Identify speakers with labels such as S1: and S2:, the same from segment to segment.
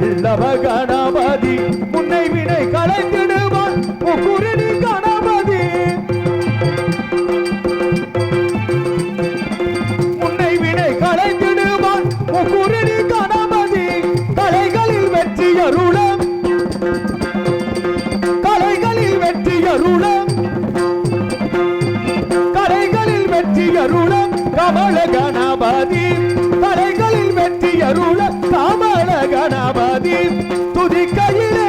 S1: வல்லவ கணபதி முன்னை வினை கலைத்திடுவான் முக்குருணி கணபதி. முன்னை வினை கலைத்திடுவான் முக்குருணி கணபதி. கலைகளில் வெற்றி அருளம். கலைகளில் வெற்றி அருளம். கலைகளில் வெற்றி அருளம். கமல கணபதி. கலைகளில் வெற்றி அருள காம கணபதி துதிக்கையிலே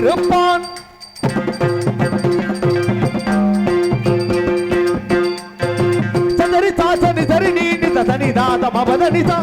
S1: இருப்பான். சதரி தாசனி சரி நீ நித சனி தாத மபத நிதா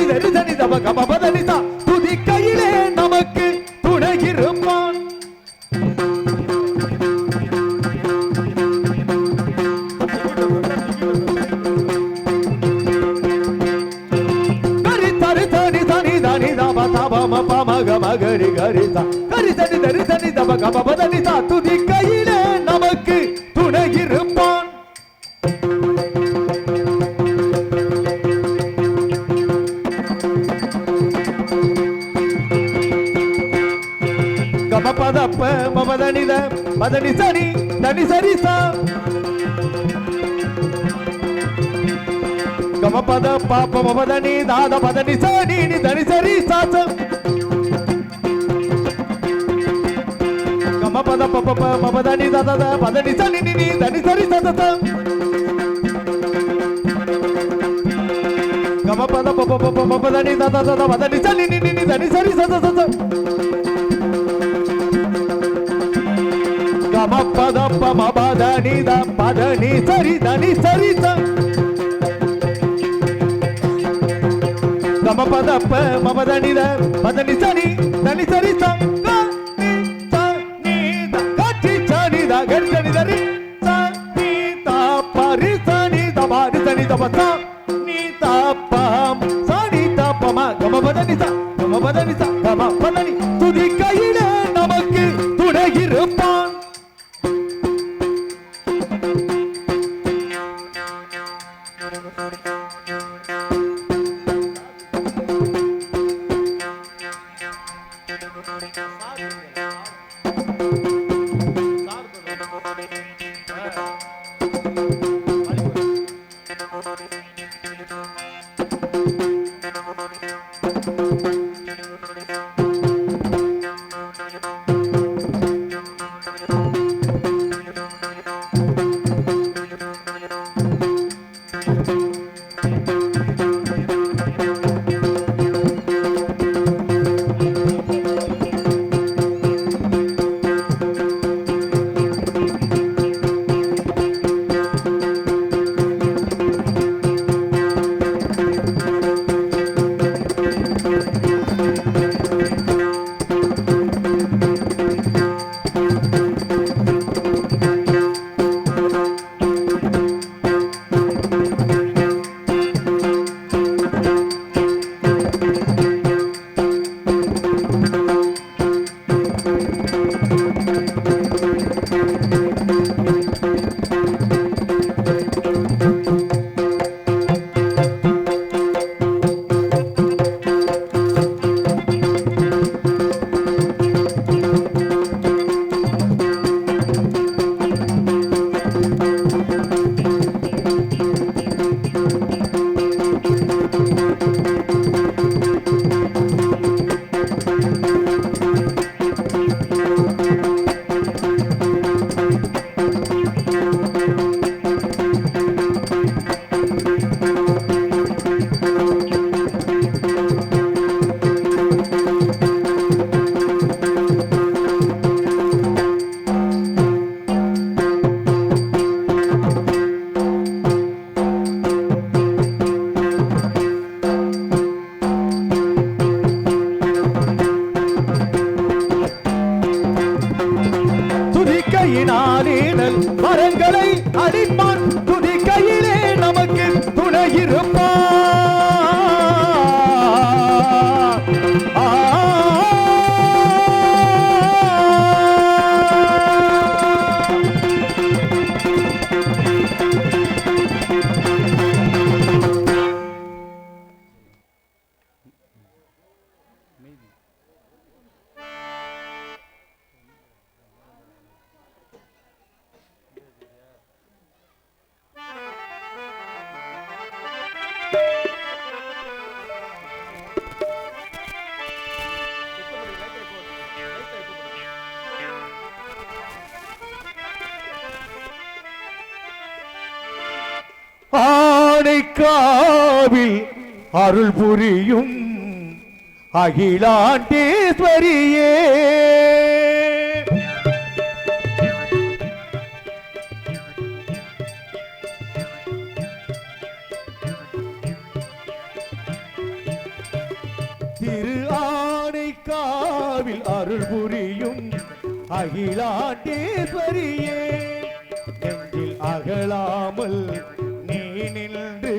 S1: దని దరి దని దబ గబ బదని తా தப்ப மமதனித மதனி சனி தனி சரி சா గమ పద పాప మమదని దాద పదని సని దని సరి సాస గమ పద పప మమదని దాద పదని సని ని దని సరి సత గమ పద పప మమదని దాద పదని సని ని దని సరి సత సత ம பதனி நி த. பத நி சரி த சரி கம ப ம பத சரி சரி Tony Tony. ஆனைக்காவில் அருள் புரியும் அகிலாண்டேஸ்வரியே. திரு ஆணைக்காவில் அருள் புரியும் அகிலாண்டேஸ்வரியே. நெஞ்சில் அகலாமல் நின்று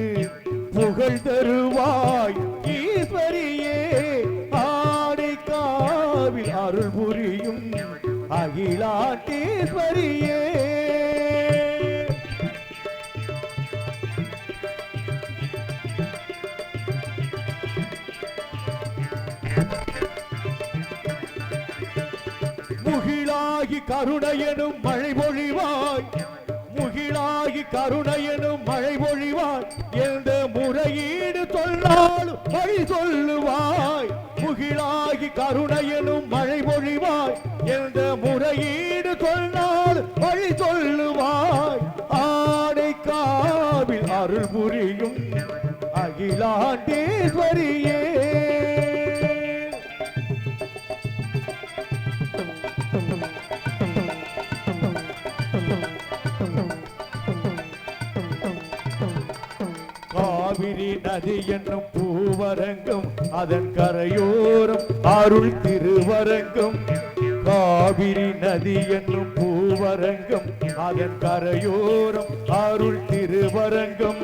S1: புகழ் தருவாய் ஈஸ்வரியே. ஆனைக்காவில் அருள் புரியும் அகிலாட்டீஸ்வரியே முகிலாகி கருணையனும் மழை பொழிவாய் அகிலாகி கருணையனும் மழை பொழிவாய் எந்த முறையீடு சொன்னாலும் மழை சொல்லுவாய். முகிலாகி கருணையனும் மழை பொழிவாய் எந்த முறையீடு சொன்னால் மழை சொல்லுவாய். ஆடை காவில் அருள் புரியும் அகிலாண்டேஸ்வரியே நதி என்னும் பூவரங்கம் அதன் கரையோரம் அருள் திருவரங்கம். காவிரி நதி என்னும் பூவரங்கம் அதன் கரையோரம் அருள் திருவரங்கம்.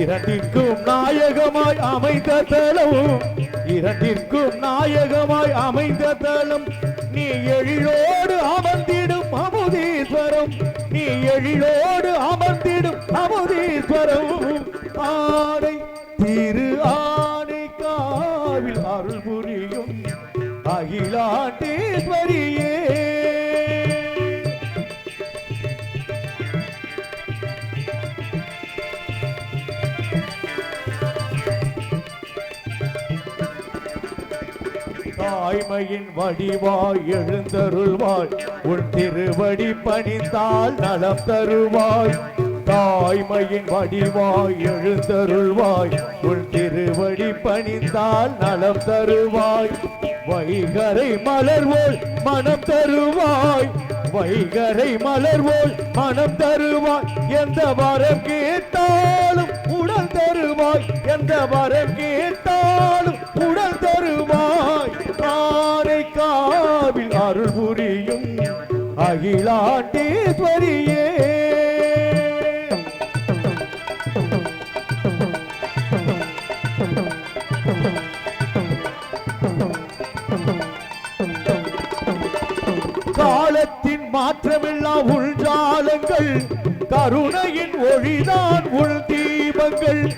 S1: இரண்டிற்கும் நாயகமாய் அமைந்த தளம் இரண்டிற்கும் நாயகமாய் அமைந்த தளம் நீ எழிலோடு அமர்ந்திடும் அமுதீஸ்வரம் நீ எழிலோடு அமர்ந்திடும் அமுதீஸ்வரம். ஆடை திரு ஆடை காவில் அருள் புரியும் அகிலாண்டேஸ்வரியே. தாய்மையின் வடிவாய் எழுந்தருள்வாய் உன் திருவடி பணிந்தால் நலம் தருவாய். தாய்மையின் வடிவாய் எழுந்தருள்வாய். உள் திருவடி பணிந்தால் நலம் தருவாய். வைகரை மலர்வோல் மனம் தருவாய். வைகரை மலர்வோல் மனம் தருவாய். எந்த வரம் கேட்டாலும் உடல் தருவாய். எந்த வரம் கேட்டாலும் உடல் தருவாய். காரை காவில் அருள் புரியும் அகிலாண்டேஸ்வரியே. கருணையின் ஒளிதான் உள் தீபங்கள்.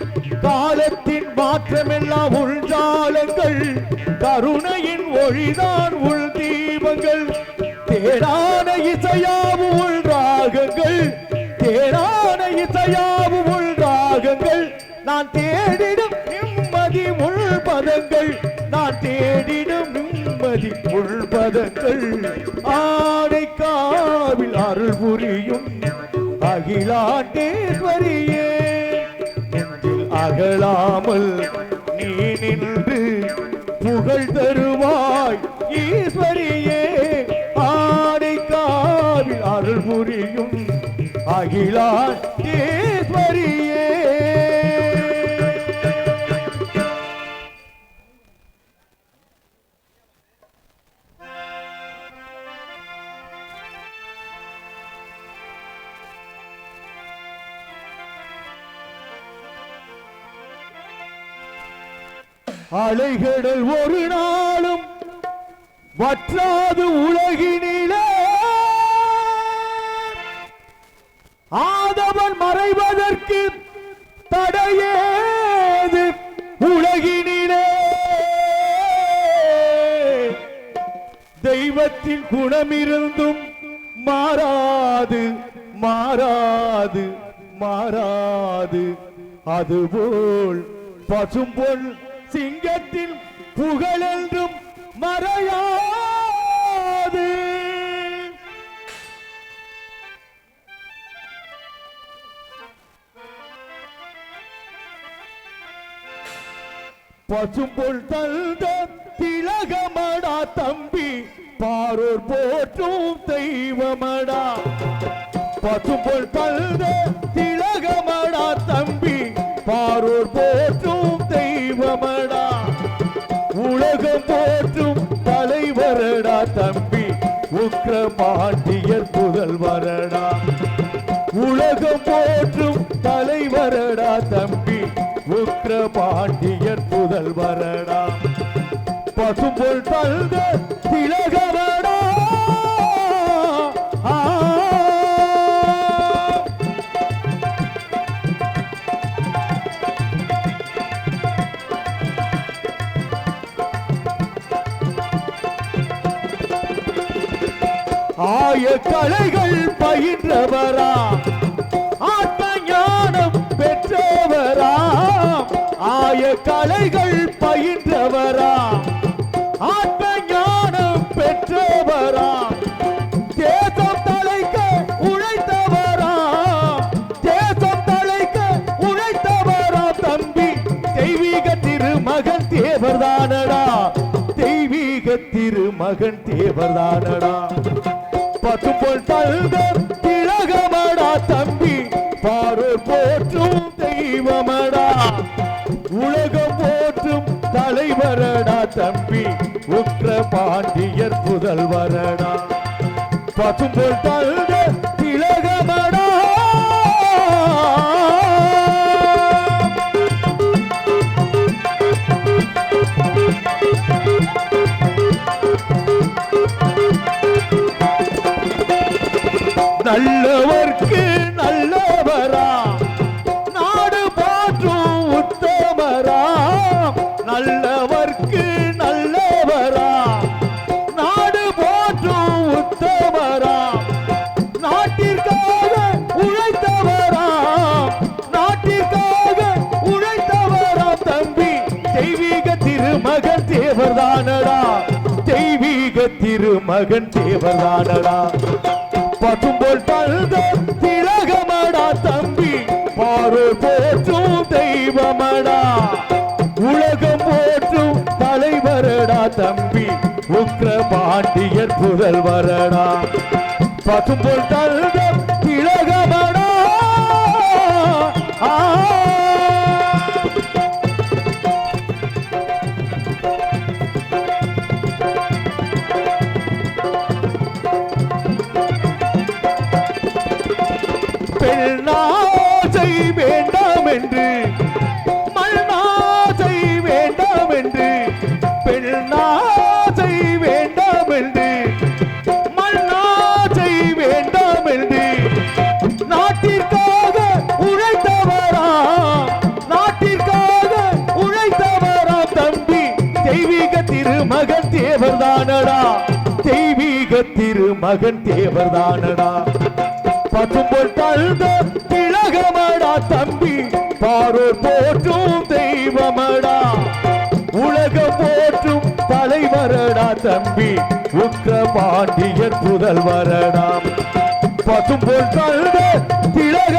S1: காலத்தின் மாற்றமெல்லாம் உள்ஜாலங்கள் கருணையின் ஒளிதான் உள் தீபங்கள். தேடான இசையாவு உள் ராகங்கள். தேடான இசையாவு உள் ராகங்கள். நான் தேடிடும் நிம்மதி உள் பதங்கள். நான் தேடிடும் நிம்மதி உள் பதங்கள். ஆடைக்காவில் அருள் புரியும் அகிலாண்டேஸ்வரியே நெஞ்சில் அகலாமல் நீ நின்று புகழ் தருவாய் ஈஸ்வரியே. ஆடை காவில் அருள் புரியும் அகிலாண்டேஸ்வரியே அலைகடல் ஒரு நாளும் வற்றாது உலகினிலே. ஆதவன் மறைவதற்கு தடையேது உலகினிலே. தெய்வத்தின் குணமிருந்தும் மாறாது மாறாது மாறாது. அதுபோல் பசும்பொன் சிங்கத்தின் புகழென்றும் மறையாது. பசும்பொல் தந்த திலகமடா தம்பி பாரூர் போற்றும் தெய்வமடா. பசும்பொல் தந்த திலகமடா தம்பி பாரூர் போற்றும் தம்பி உக்ர பாண்டியர் புதல்வரடா. உலகம் போற்றும் தலைவரடா தம்பி உக்ர பாண்டியர் புதல்வரடா. பசும்பொல் தந்த திலகவர் ஆய கலைகள் பயின்றவரா ஆத்ம ஞானம் பெற்றவரா ஆய கலைகள் பயின்றவரா ஆத்ம ஞானம் பெற்றவரா தேசம் தலைக்க உழைத்தவரா தேசம் தலைக்க உழைத்தவரா தம்பி. தெய்வீக திருமகன் தேவர்தானடா தெய்வீக திருமகன் தேவர்தானடா. தந்த திலகமடா தம்பி. பாரோர் போற்றும் தெய்வமடா. உலகம் போற்றும் தலைவரடா தம்பி. உற்ற பாண்டியர் புதல்வரடா பசும்பொல் தந்த நல்லவர்க்கு நல்லவரா. நாடு போற்றும் உத்தமரா. நல்லவர்க்கு நல்லவரா. நாடு போற்றும் உத்தமரா. நாட்டிற்காக உழைத்தவரா. நாட்டிற்காக உழைத்தவரா தம்பி. தெய்வீக திருமகன் தேவர்தானடா. தெய்வீக திருமகன் தேவர்தானடா. பசும்போல் திலகமடா தம்பி. பாரு போற்றும் தெய்வமடா. உலகம் போற்றும் தலைவரடா தம்பி. உக்ர பாண்டியர் புதல்வரடா. பசும்பொல் தழுத என்று மண்ணாசை வேண்டாம் என்று பெண்ணாசை வேண்டாம் என்று மண்ணாசை வேண்டாம் என்று நாட்டிற்காக உழைத்தவரா? நாட்டிற்காக உழைத்தவரா தம்பி? தெய்வீக திருமகன் தேவர்தானடா தெய்வீக திருமகன் தேவர்தானடா பசும்பொல் தழுத திலகமடா தம்பி. எல்லாரும் போற்றும் தெய்வமடா. உலகம் போற்றும் தலைவரடா தம்பி. உக்ர பாண்டியர் புதல்வரடா பசும்பொல் தழுத திலக